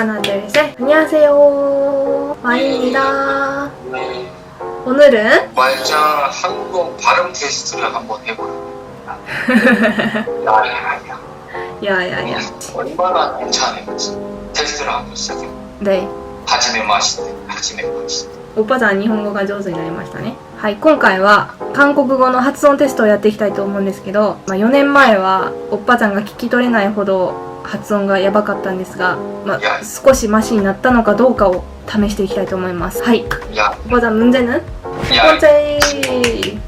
하나, 둘, 셋. 안녕하세요. 마이입니다. 네, 오늘은 말자 한국어 발음 테스트를 한번 해보려고 야야야 야야야. 얼마나 괜찮은지 테스트를 한번 시작해 ね。 하지메 마시테 하지메 마시테 おっぱさん日本語が上手になりましたね。はい、今回は韓国語の発音テストをやっていきたいと思うんですけど、まあ、4年前はおっぱちゃんが聞き取れないほど 発音がやばかったんですが、まあ、少しマシになったのかどうかを試していきたいと思います。はい。 야, おっぱちゃん、문제는 첫 야 번째.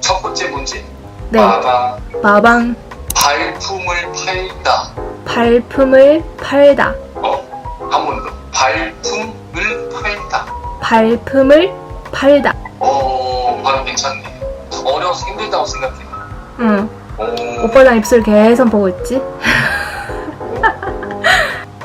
첫 번째 문제 네. 마방 마방 발품을 팔다 발품을 팔다. 어? 한 번 더 발품을 팔다 발품을 팔다. 어 발음 괜찮네 어려워서 힘들다고 생각해 응. 오, 오빠랑 입술 계속 보고 있지?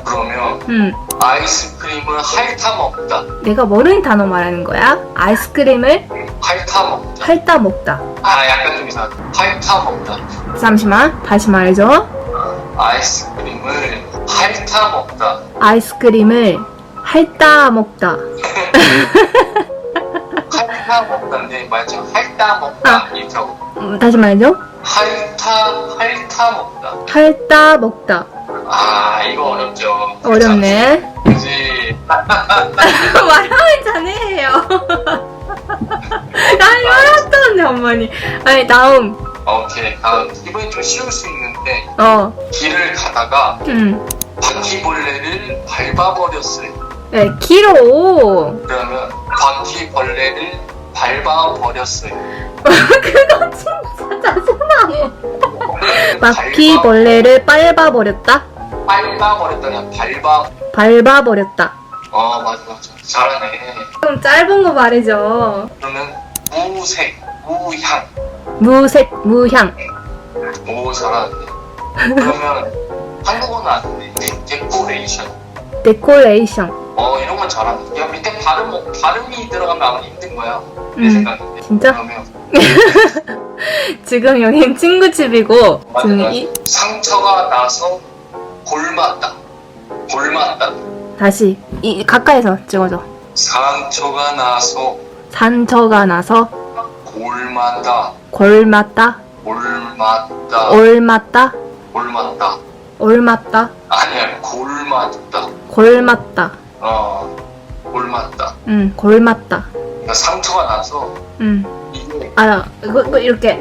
그러면 응. 아이스크림을 핥아 먹다 내가 모르는 단어 말하는 거야? 아이스크림을 핥아 먹다 핥다 먹다. 아 약간 좀 이상하다 핥아 먹다 잠시만, 다시 말해줘. 아이스크림을 핥아 먹다 아이스크림을 핥다 먹다. 핥아 먹다인데 말죠 핥아 먹다 하고 음, 다시 말해줘. 핥아 핥아 먹다 핥다 먹다. 아 이거 어렵죠 어렵네. 그지 말하면 잘해요. 아니, 말았던데, 어머니. 아니, 다음. 오케이 다음 이번엔 좀 쉬울 수 있는데 어, 길을 가다가 음. 바퀴벌레를 밟아버렸어요 네, 키로. 그러면 바퀴벌레를 밟아버렸어요 그거 진짜. 바퀴벌레를 밟아버렸다? 밟아버렸다냐 밟아 밟아버렸다. 어 맞아 맞아 잘하네 그럼 짧은 거 말해줘. 그러면 무색 무향 무색, 무향. 오 잘하는데 그러면 한국어는 아는데 데- 데코레이션 데코레이션. 어 이런 건 잘하는데 야 밑에 발음 발음이 들어가면 아마 힘든 거야 내 음, 생각인데 진짜? 그러면 지금 여긴 친구 집이고, 지금. 이, 상처가 나서 골맞다 골맞다 다시, 이, 가까이서 찍어줘. 상처가 나서 상처가 나서 골맞다 골맞다, 골맞다 올맞다, 골맞다 올맞다, 아니야 골맞다 골맞다. 어 골맞다 응, 골맞다. 그러니까 상처가 나서 응. 이게 아, 이거, 이거 이렇게,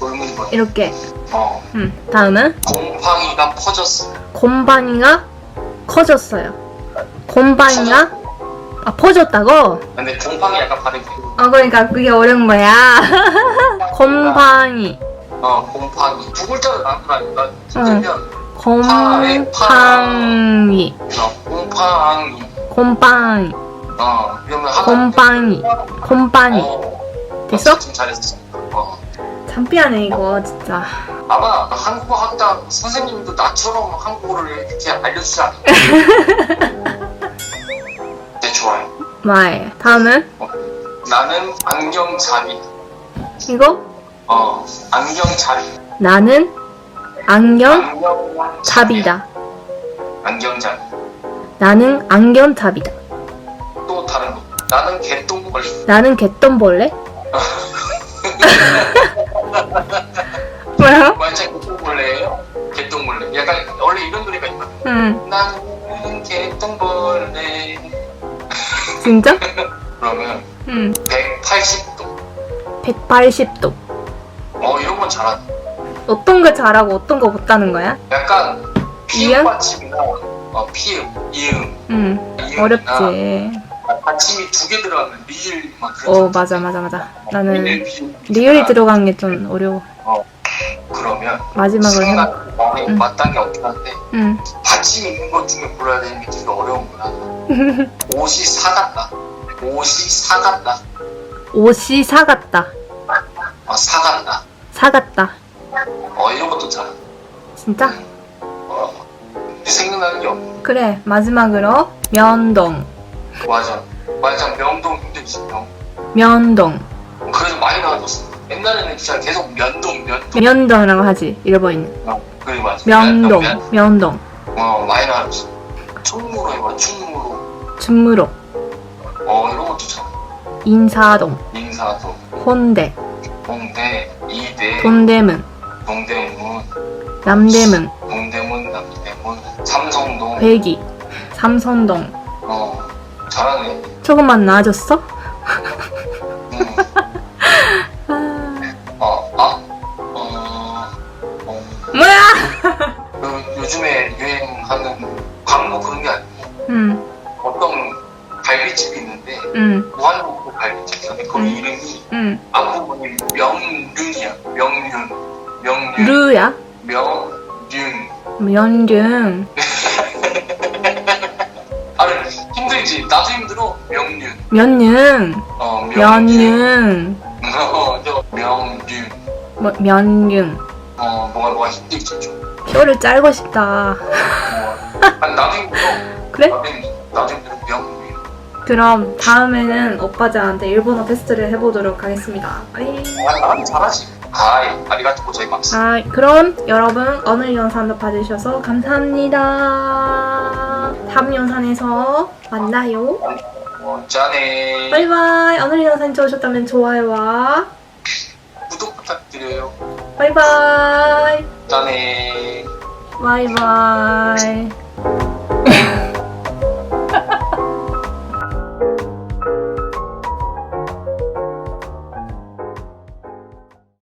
골는 거야 이렇게. 어 응. 다음은 곰팡이가 퍼졌어 곰팡이가 커졌어요. 곰팡이가 아 퍼졌다고? 근데 곰팡이 약간 발음이 어 그러니까 그게 어려운 거야. 곰팡이, 어 곰팡이 두 글자로 나누라니까 쓰면 곰팡이, 어, 곰팡이 곰팡이, 어 그러면 하나 곰팡이, 곰팡이. 어, 됐어? 지금 잘했어 어 창피하네 이거 진짜. 아마 한국어 학당 선생님도 나처럼 한국어를 이렇게 알려주지 않을까 네 좋아요 말. 다음은 나는 안경잡이 이거 어 안경잡이 나는 안경 안경 잡이 잡이다. 안경잡이 나는 안경 잡이다. 또 다른 거 나는 개똥벌레 나는 개똥벌레? 뭐야? 완전 개똥벌레예요 개똥벌레 약간 원래 이런 노래가 있거든 응. 나는 개똥벌레 진짜? 그러면 응. 180도 180도. 어 이런 건 잘하네 어떤 거 잘하고 어떤 거 못하는 거야? 약간 이응? 피음 받침이나 어 피음 응. 이응이나 어렵지. 받침이 두 개 들어가면 리을 막 그런 어 맞아 맞아 맞아. 나는 리을이 아, 들어간 게 좀 어려워. 그러면 마지막으로 해봐. 마음에 응. 마땅히 없긴 한데 응. 받침 있는 것 중에 골라야 되는 게 되게 어려운구나 옷이 사갔다 옷이 사갔다 옷이 사갔다. 어 사갔다 사갔다. 어 이런 것도 잘 진짜? 어, 생각나는 게 없네 그래 마지막으로 면동. 맞아 맞아 명동 힘들지 명 면동. 그래서 많이 나아졌어 옛날에는 진짜 계속 면동 면동 면동이라고 하지 잃어버리는. 어, 그래 맞아 면동. 면, 면동. 어, 많이 나왔지. 충무로 해봐, 충무로. 준무로, 어, 이런 것도 참. 인사동, 인사도, 혼대, 동대, 이대, 동대문, 동대문, 남대문, 동대문, 남대문, 삼성동. 회기, 삼선동. 어, 잘하네. 조금만 나아졌어? 갈비집인데 그 음. 이름이 응. 앞부분이 명륜이야. 명륜. 명륜. 루야? 명륜. 면균. 아, 힘들지. 나도 힘들어. 명륜. 면윤. 어, 명륜. 면윤. 어, 저 명륜. 뭐, 면윤. 어, 뭐가 뭐가 힘들지 좀. 혀를 짤고 싶다. 뭐, 아니 나도 힘들어. 그래? 나도 힘들어. 나도 힘들어. 명륜. 그럼 다음에는 오빠자한테 일본어 테스트를 해보도록 하겠습니다. 아, 나는 잘하지. 아이, 아리가토 고자이마스. 아, 그럼 여러분 오늘 영상도 봐주셔서 감사합니다. 다음 영상에서 만나요. 어, 짠해. 바이바이. 오늘 영상 좋으셨다면 좋아요와 구독 부탁드려요. 바이바이. 짠해. 바이바이.